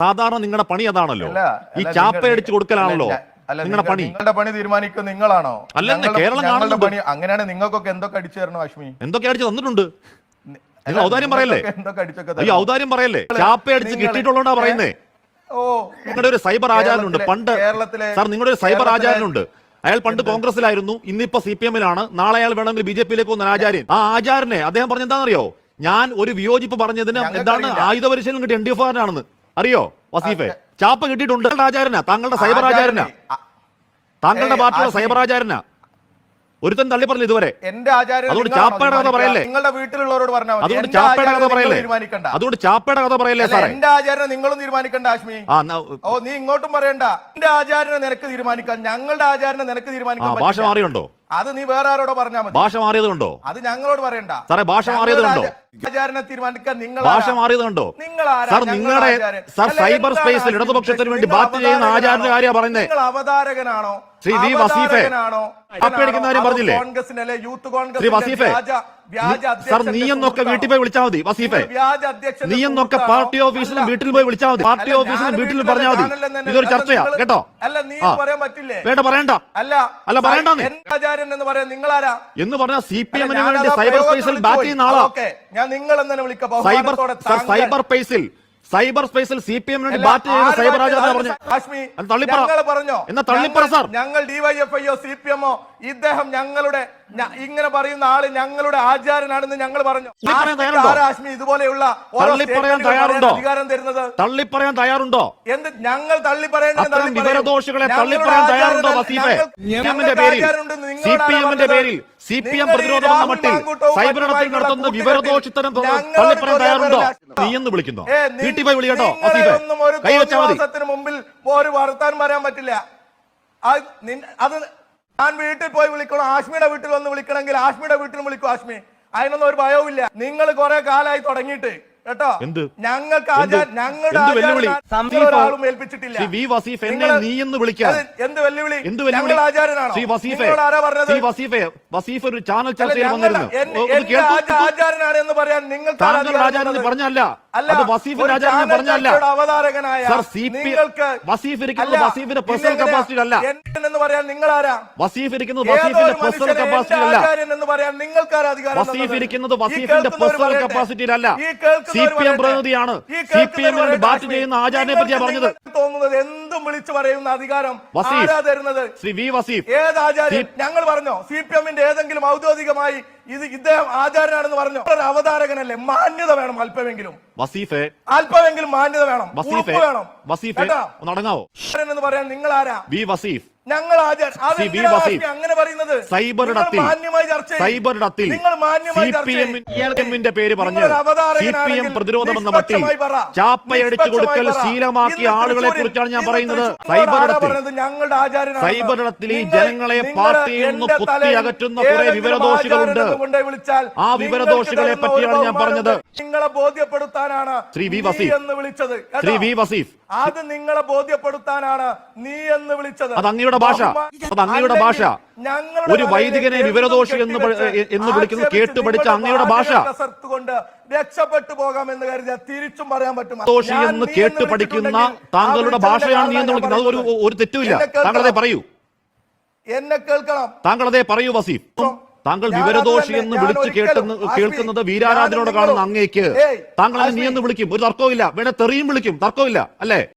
സാധാരണ നിങ്ങളുടെ പണി അതാണല്ലോ. ഈ അല്ല, ചാപ്പ അടിച്ചു കൊടുക്കലാണല്ലോ. അല്ല, അല്ല, നിങ്ങളുടെ പണി. നിങ്ങളുടെ പണി തീരുമാനിക്കും നിങ്ങളാണോ? അല്ലെന്നെ, ഞങ്ങളുടെ- കേരളം കാണുന്നുണ്ട്. പണി അങ്ങനെയാണ് നിങ്ങൾക്കൊക്കെ എന്തൊക്കെ അടിച്ചു തരണം അശ്മി എന്തൊക്കെ അടിച്ചു തന്നിട്ടുണ്ട്? നിങ്ങൾ ഔദാര്യം പറയല്ലേ? അയ്യോ ഔദാര്യം പറയല്ലേ? ചാപ്പ അടിച്ച് നിങ്ങള്- കിട്ടിയിട്ടുള്ളതാ പറയുന്നേ. ഓ. നിങ്ങളുടെ ഒരു സൈബർ ആചാരനുണ്ട്. പണ്ട് കേരളത്തിലെ- സാർ നിങ്ങളുടെ ഒരു സൈബർ ആചാരനുണ്ട്. അയാൾ പണ്ട് കോൺഗ്രസിലായിരുന്നു ഇന്നിപ്പോ സി പി എമ്മിലാണ് നാളെ അയാൾ വേണമെങ്കിൽ ബി ജെ പിയിലേക്ക് പോകുന്ന ആചാര്യൻ ആ ആചാരനെ അദ്ദേഹം പറഞ്ഞെന്താണെന്നറിയോ? ഞാൻ ഒരു വിയോജിപ്പ് പറഞ്ഞതിന് എന്താണ്. ആയുധ പരിശീലനം കിട്ടിയ എൻ ഡി എഫ് ആണെന്ന് അറിയോ വസീഫെ? ചാപ്പ കിട്ടിയിട്ടുണ്ട്. ആചാരനാ. താങ്കളുടെ സൈബർ ആചാരനാ താങ്കളുടെ പാർട്ടിയുടെ സൈബർ ആചാരനാ. ഒരുത്തൻ തള്ളി പറഞ്ഞു ഇതുവരെ? എന്റെ അതുകൊണ്ട് ചാപ്പയുടെ കഥ പറയല്ലേ? നിങ്ങളുടെ വീട്ടിലുള്ളവരോട് പറഞ്ഞാൽ അതുകൊണ്ട് ചാപ്പയുടെ കഥ പറയല്ലേ? തീരുമാനിക്കണ്ട. അതുകൊണ്ട് ചാപ്പയുടെ കഥ പറയല്ലേ സാറേ? എന്റെ ആചാരനെ നിങ്ങളും തീരുമാനിക്കണ്ട ആശ്മി. ഓ നീ ഇങ്ങോട്ടും പറയണ്ട. എന്റെ ആചാരനെ നിനക്ക് തീരുമാനിക്കാം. ഞങ്ങളുടെ ആചാരനെ നിനക്ക് തീരുമാനിക്കാം ഭാഷ മാറിയുണ്ടോ? അത് നീ വേറെ ആരോടോ പറഞ്ഞാൽ മതി ഭാഷ മാറിയത് കണ്ടോ അത് ഞങ്ങളോട് പറയണ്ട സാറേ, ഭാഷ മാറിയത് കണ്ടോ? ആചാരനെ തീരുമാനിക്കാൻ നിങ്ങൾ ഭാഷ മാറിയത് കണ്ടോ നിങ്ങൾ ആരാ? സാർ നിങ്ങളുടെ. സാർ സൈബർ സ്പേസിൽ ഇടതുപക്ഷത്തിന് വേണ്ടി ബാത്ത് ബാറ്റ് ചെയ്യുന്ന അവതാരകനാണോ? കാര്യം പറയുന്നത് നിങ്ങൾ അവതാരകനാണോ ശ്രീ വസീഫേ? കാപ്പിയടിക്കുന്ന കാര്യം പറഞ്ഞില്ലേ? കോൺഗ്രസിനല്ലേ യൂത്ത് ശ്രീ സാർ നീ എന്നൊക്കെ? വീട്ടിൽ പോയി വിളിച്ചാൽ മതി വസീഫെ. നീ എന്നൊക്കെ പാർട്ടി ഓഫീസിലും വീട്ടിൽ പോയി വിളിച്ചാൽ മതി. പാർട്ടി ഓഫീസിലും വീട്ടിൽ പറഞ്ഞാൽ മതി. ഇതൊരു ചർച്ചയാ കേട്ടോ? അല്ല നീ പറയാൻ പറ്റില്ലേ? വേണ്ട പറയണ്ട. അല്ല അല്ല, ആചാര്യൻ എന്ന് പറയാൻ നിങ്ങളാരാ? എന്ന് പറഞ്ഞാൽ സി പി എമ്മിന് വേണ്ടി സൈബർ സ്പേസിൽ ബാറ്റ് ചെയ്യുന്ന ആളാ. ഞാൻ നിങ്ങൾ എന്ന് വിളിക്കാം. സൈബർ സൈബർ സ്പേസിൽ സൈബർ സ്പേസിൽ സി പി എമ്മിന് വേണ്ടി ബാറ്റ് ചെയ്യുന്ന സൈബർ ആചാരം? പറഞ്ഞു തള്ളിപ്പറ. പറഞ്ഞോ. എന്നാ തള്ളിപ്പറ സാർ. ഞങ്ങൾ ഡിവൈഎഫ്ഐയോ സി പി എമ്മോ ഇദ്ദേഹം ഞങ്ങളുടെ ഇങ്ങനെ പറയുന്ന ആൾ ഞങ്ങളുടെ ആചാരനാണെന്ന് ഞങ്ങൾ പറഞ്ഞു. ആശ്മി ഇതുപോലെയുള്ള? അധികാരം തരുന്നത് തള്ളിപ്പറയാൻ തയ്യാറുണ്ടോ? എന്ത് ഞങ്ങൾ തള്ളി പറയേണ്ടത് അത്തരം തള്ളി പറയൂ. വിവരദോഷികളെ തള്ളിപ്പറയാൻ തയ്യാറുണ്ടോ ആചാരം- വസീഫെ? സി പി എമ്മിന്റെ പേരിൽ സി പി എം പ്രതിരോധം മട്ടിൽ മാങ്കൂട്ടവും സൈബർ ഇടത്തിൽ നടത്തുന്ന വിവരദോഷിത്തരം തള്ളിപ്പറയാൻ ചോദ്യം തയ്യാറുണ്ടോ? നീ എന്ന് വിളിക്കുന്നോ. ഏ, നി- വീട്ടിൽ പോയി വിളിക്കട്ടോ ഒന്നും ഒരു മുമ്പിൽ വർത്താൻ പറയാൻ പറ്റില്ല. അത് ഞാൻ വീട്ടിൽ പോയി വിളിക്കണം. ആശ്മിയുടെ വീട്ടിൽ വന്ന് വിളിക്കണമെങ്കിൽ ആശ്മിയുടെ വീട്ടിൽ വിളിക്കും ആശ്മി. അതിനൊന്നും ഒരു ഭയവുമില്ല. നിങ്ങൾ കുറെ കാലമായി തുടങ്ങിയിട്ട് കേട്ടോ? എന്ത്? ഞങ്ങൾക്ക് ഞങ്ങളുടെ ഏൽപ്പിച്ചിട്ടില്ല. വി വസീഫ് എന്നെ നീ എന്ന് വിളിക്കാൻ എന്ത് വെല്ലുവിളി? എന്ത് വെല്ലുവിളി? ഞങ്ങൾ ആചാരനാണോ? ശ്രീ വസീഫെ ശ്രീ ഒരു ചാനൽ ചർച്ചയിൽ വന്നിരുന്നു. ആചാരനാണ് എന്ന് പറയാൻ നിങ്ങൾക്ക് താങ്കളുടെ പറഞ്ഞല്ല. പ്രതിനിധിയാണ്. സി പി കേൾക്കുന്നവർ ബാറ്റ് ചെയ്യുന്ന ആചാര്യനെ പറ്റിയാ നിങ്ങൾക്ക് പറഞ്ഞത്. തോന്നുന്നത് എന്തും വിളിച്ചു പറയുന്ന അധികാരം. ആരാ തരുന്നത്? ശ്രീ വി വസീഫ്. ഏത് ആചാര്യൻ? ഞങ്ങൾ പറഞ്ഞോ സി പി എമ്മിന്റെ ഏതെങ്കിലും ഔദ്യോഗികമായി ഇത് ഇദ്ദേഹം ആചാരനാണെന്ന് പറഞ്ഞു? ഒരു അവതാരകനല്ലേ മാന്യത വേണം അല്പമെങ്കിലും. വസീഫെ. അല്പമെങ്കിലും മാന്യത വേണം വസീഫെ. വേണം. വസീഫെ നടങ്ങാവോ എന്ന് പറയാൻ നിങ്ങൾ ആരാ വി വസീഫ്. ഞങ്ങൾ അങ്ങനെ പറയുന്നത്? മാന്യമായി ചർച്ച സൈബർ പേര് പറഞ്ഞ് സി പി എം പ്രതിരോധം എന്ന മട്ടിൽ ചാപ്പയടിച്ചു കൊടുക്കൽ ശീലമാക്കിയ ആളുകളെ കുറിച്ചാണ് ഞാൻ പറയുന്നത്. സൈബർ ഞങ്ങളുടെ? സൈബർ ഇടത്തിൽ ഈ ജനങ്ങളെ പാർട്ടിയിൽ നിന്ന് കുത്തി അകറ്റുന്ന കുറെ വിവരദോഷികളുണ്ട്. ആ വിവരദോഷികളെ പറ്റിയാണ് ഞാൻ പറഞ്ഞത്. നിങ്ങളെ ബോധ്യപ്പെടുത്താനാണ് ശ്രീ വി വസീഫ്. എന്ന് വിളിച്ചത്? ശ്രീ വി വസീഫ് അത് നിങ്ങളെ ബോധ്യപ്പെടുത്താനാണ് നീ എന്ന് വിളിച്ചത്. അത് അങ്ങയുടെ ഭാഷ. അത് അങ്ങയുടെ ഭാഷ. ഒരു വൈദികനെ വിവരദോഷി എന്ന് എന്ന് വിളിക്കുന്നത് കേട്ടു പഠിച്ച അങ്ങയുടെ ഭാഷ. രക്ഷപ്പെട്ടു പോകാമെന്ന് കരുതിയ തിരിച്ചും പറയാൻ പറ്റും ദോഷി എന്ന് കേട്ടു പഠിക്കുന്ന താങ്കളുടെ ഭാഷയാണ് നീ എന്ന് വിളിക്കുന്നത് അത് ഒരു ഒരു തെറ്റുമില്ല. കേൾക്കണം. പറയൂ. എന്നെ കേൾക്കണം. താങ്കൾ അതേ പറയൂ വസീഫ്. താങ്കൾ വിവരദോഷി എന്ന് വിളിച്ച് കേട്ടെന്ന് കേൾക്കുന്നത് വീരാരാധനോട് കാണുന്ന അങ്ങേക്ക്. താങ്കൾ നീ എന്ന് വിളിക്കും. ഒരു തർക്കവും ഇല്ല വേണേ തെറിയും വിളിക്കും. തർക്കവും ഇല്ല അല്ലേ?